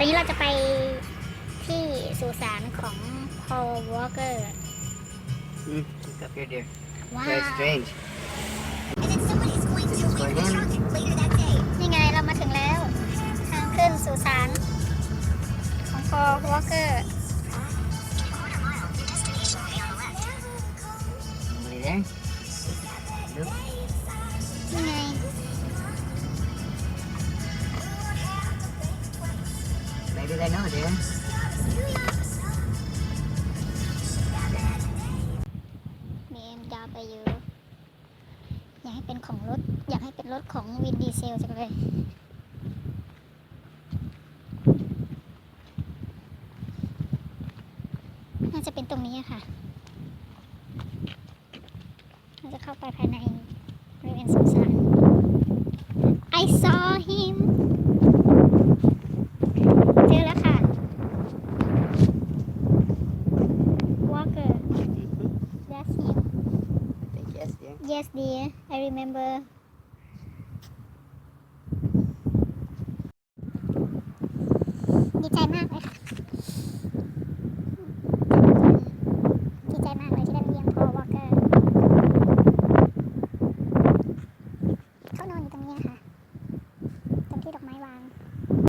ตอนนี้เราจะไปที่สุสานของ Paul Walker Mm, look up here, dear. ว้า Very ว strange. And then somebody's going This to is open going the in. trunk later that day. นี่ไงเรามาถึงแล้ว ทางขึ้นสุสานของ Paul Walker In a quarter Maybe they know, dear. มีเอ็มดาวไปอยู่ อยากให้เป็นของรถ อยากให้เป็นรถของวินดีเซลจังเลย น่าจะเป็นตรงนี้ค่ะเราจะเข้าไปภายในบริเวณสุสาน Yes, dear. I remember